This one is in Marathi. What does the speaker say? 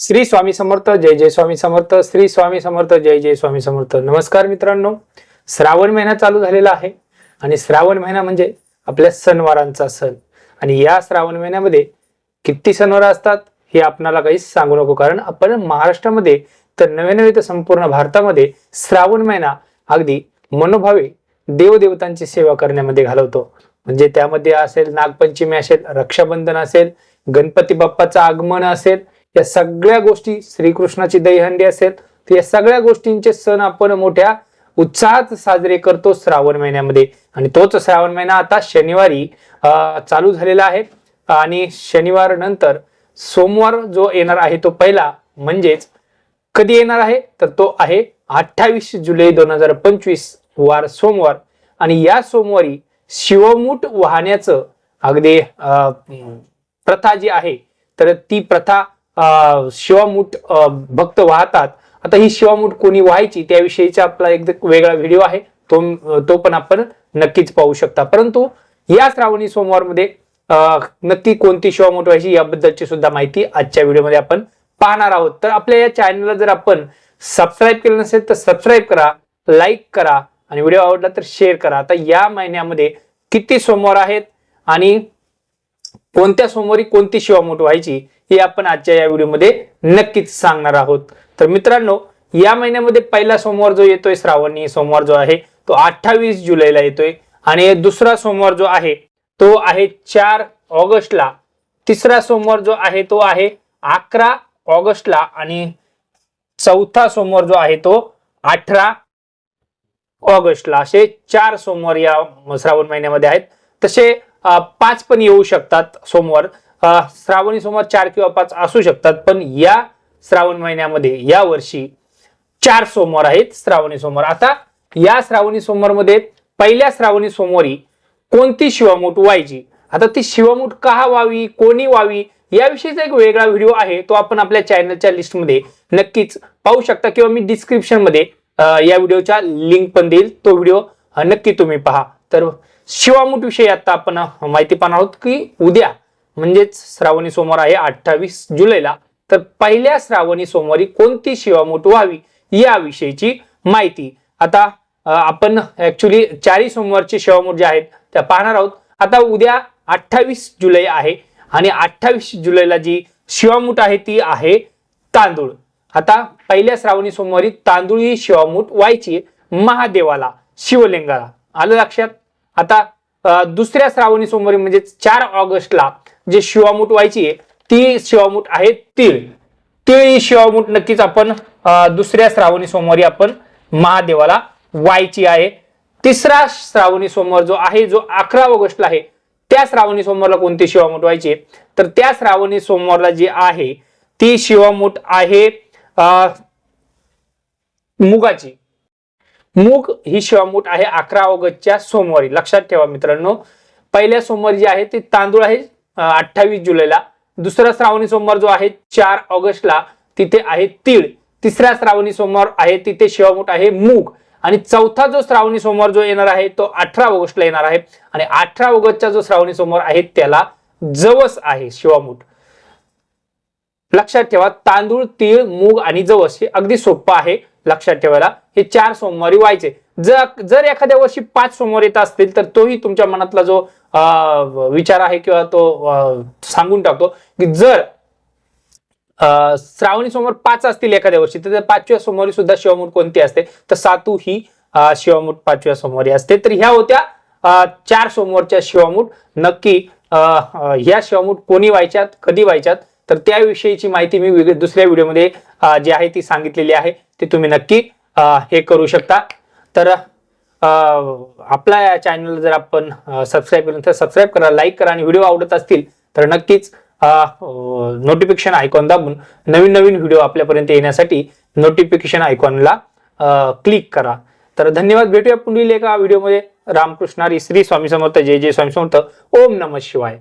श्री स्वामी समर्थ जय जय स्वामी समर्थ श्री स्वामी समर्थ जय जय स्वामी समर्थ. नमस्कार मित्रांनो. श्रावण महिना चालू झालेला आहे आणि श्रावण महिना म्हणजे आपल्या सणवारांचा सण. आणि या श्रावण महिन्यामध्ये किती सणवार असतात हे आपणाला काहीच सांगू नको कारण आपण महाराष्ट्रामध्ये तर नवे नवे तर संपूर्ण भारतामध्ये श्रावण महिना अगदी मनोभावे देवदेवतांची सेवा करण्यामध्ये घालवतो. म्हणजे त्यामध्ये असेल नागपंचमी असेल रक्षाबंधन असेल गणपती बाप्पाचं आगमन असेल या सगळ्या गोष्टी श्रीकृष्णाची दहीहंडी असेल तर या सगळ्या गोष्टींचे सण आपण मोठ्या उत्साहात साजरे करतो श्रावण महिन्यामध्ये. आणि तोच श्रावण महिना आता शनिवारी चालू झालेला आहे. आणि शनिवार नंतर सोमवार जो येणार आहे तो पहिला म्हणजेच कधी येणार आहे तर तो आहे अठ्ठावीस जुलै दोन हजार पंचवीस वार सोमवार. आणि या सोमवारी शिवमूठ वाहण्याचं अगदी अं, प्रथा जी आहे तर ती प्रथा शिवामूठ भक्त वाहतात. आता ही शिवामूठ कोणी व्हायची त्याविषयीचा आपला एक वेगळा व्हिडिओ आहे. तो तो पण आपण नक्कीच पाहू शकता. परंतु या श्रावणी सोमवारमध्ये नक्की कोणती शिवामूठ व्हायची याबद्दलची सुद्धा माहिती आजच्या व्हिडिओमध्ये आपण पाहणार आहोत. तर आपल्या या चॅनलला जर आपण सबस्क्राईब केलं नसेल तर सबस्क्राईब करा लाईक करा आणि व्हिडिओ आवडला तर शेअर करा. आता या महिन्यामध्ये किती सोमवार आहेत आणि कोणत्या सोमवारी कोणती शिवामूठ व्हायची हे आपण आजच्या या व्हिडिओमध्ये नक्कीच सांगणार आहोत. तर मित्रांनो या महिन्यामध्ये पहिला सोमवार जो येतोय श्रावणी सोमवार जो आहे तो अठ्ठावीस जुलैला येतोय. आणि दुसरा सोमवार जो आहे तो आहे चार ऑगस्टला. तिसरा सोमवार जो आहे तो आहे अकरा ऑगस्टला. आणि चौथा सोमवार जो आहे तो अठरा ऑगस्टला. असे चार सोमवार या श्रावण महिन्यामध्ये आहेत. तसे पाच पण येऊ शकतात सोमवार. श्रावणी सोमवार चार किंवा पाच असू शकतात पण या श्रावण महिन्यामध्ये या वर्षी चार सोमवार आहेत श्रावणी सोमवार. आता या श्रावणी सोमवारमध्ये पहिल्या श्रावणी सोमवारी कोणती शिवमूठ व्हायची? आता ती शिवामूठ का व्हावी कोणी व्हावी याविषयीचा एक वेगळा व्हिडिओ आहे तो आपण आपल्या चॅनलच्या लिस्टमध्ये नक्कीच पाहू शकता किंवा मी डिस्क्रिप्शनमध्ये या व्हिडिओच्या लिंक पण देईल. तो व्हिडिओ नक्की तुम्ही पहा. तर शिवामूठ विषयी आता आपण माहिती पाहणार आहोत की उद्या म्हणजेच श्रावणी सोमवार आहे अठ्ठावीस जुलैला तर पहिल्या श्रावणी सोमवारी कोणती शिवामूठ व्हावी याविषयीची माहिती. आता आपण ऍक्च्युली चारही सोमवारची शिवामूठ जे आहेत त्या पाहणार आहोत. आता उद्या अठ्ठावीस जुलै आहे आणि अठ्ठावीस जुलैला जी शिवामूठ आहे ती आहे तांदूळ. आता पहिल्या श्रावणी सोमवारी तांदूळ ही शिवामूठ व्हायची महादेवाला शिवलिंगाला. आलं लक्षात? आता दुसऱ्या श्रावणी सोमवारी म्हणजे चार ऑगस्टला जे शिवामूठ व्हायची आहे ती शिवामूठ आहे तीळ. तीळ ही शिवामूठ नक्कीच आपण दुसऱ्या श्रावणी सोमवारी आपण महादेवाला व्हायची आहे. तिसरा श्रावणी सोमवार जो आहे जो अकरा ऑगस्टला आहे त्या श्रावणी सोमवारला कोणती शिवामूठ व्हायची तर त्या श्रावणी सोमवारला जी आहे ती शिवामूठ आहे मुगाची. मूग ही शिवामूठ आहे अकरा ऑगस्टच्या सोमवारी. लक्षात ठेवा मित्रांनो पहिल्या सोमवारी जे आहे ते तांदूळ आहे अठ्ठावीस जुलैला. दुसरा श्रावणी सोमवार जो आहे चार ऑगस्टला तिथे आहे तीळ. तिसरा श्रावणी सोमवार आहे तिथे शिवामूठ आहे मूग. आणि चौथा जो श्रावणी सोमवार जो येणार आहे तो अठरा ऑगस्टला येणार आहे. आणि अठरा ऑगस्टचा जो श्रावणी सोमवार आहे त्याला जवस आहे शिवामूठ. लक्षात ठेवा तांदूळ तीळ मूग आणि जवस हे अगदी सोपं आहे. लक्षात ठेवायला हे चार सोमवारी व्हायचे. जर जर एखाद्या वर्षी पाच सोमवार येत असतील तर तोही तुमच्या मनातला जो अं, विचार आहे किंवा तो सांगून टाकतो की जर श्रावणी सोमवार पाच असतील एखाद्या वर्षी तर पाचव्या सोमवारी सुद्धा शिवमूठ कोणती असते? तर सातू ही शिवमूठ पाचव्या सोमवारी असते. तर ह्या होत्या चार सोमवारच्या शिवमूठ नक्की ह्या शिवमूठ कोणी व्हायच्यात कधी व्हायच्यात? तर त्याविषयीची माहिती मी वेगळी दुसऱ्या व्हिडिओमध्ये जी आहे ती सांगितलेली आहे ती तुम्ही नक्की हे करू शकता. तर आपला आपल्या या चॅनल जर आपण सबस्क्राईब केलं तर सबस्क्राईब करा लाईक करा आणि व्हिडिओ आवडत असतील तर नक्कीच नोटिफिकेशन आयकॉन दाबून नवीन नवीन व्हिडिओ आपल्यापर्यंत येण्यासाठी नोटिफिकेशन आयकॉनला क्लिक करा. तर धन्यवाद भेटूया पुढील एका व्हिडिओमध्ये. रामकृष्णारी श्री स्वामी समर्थ जय जय स्वामी समर्थ. ओम नम शिवाय.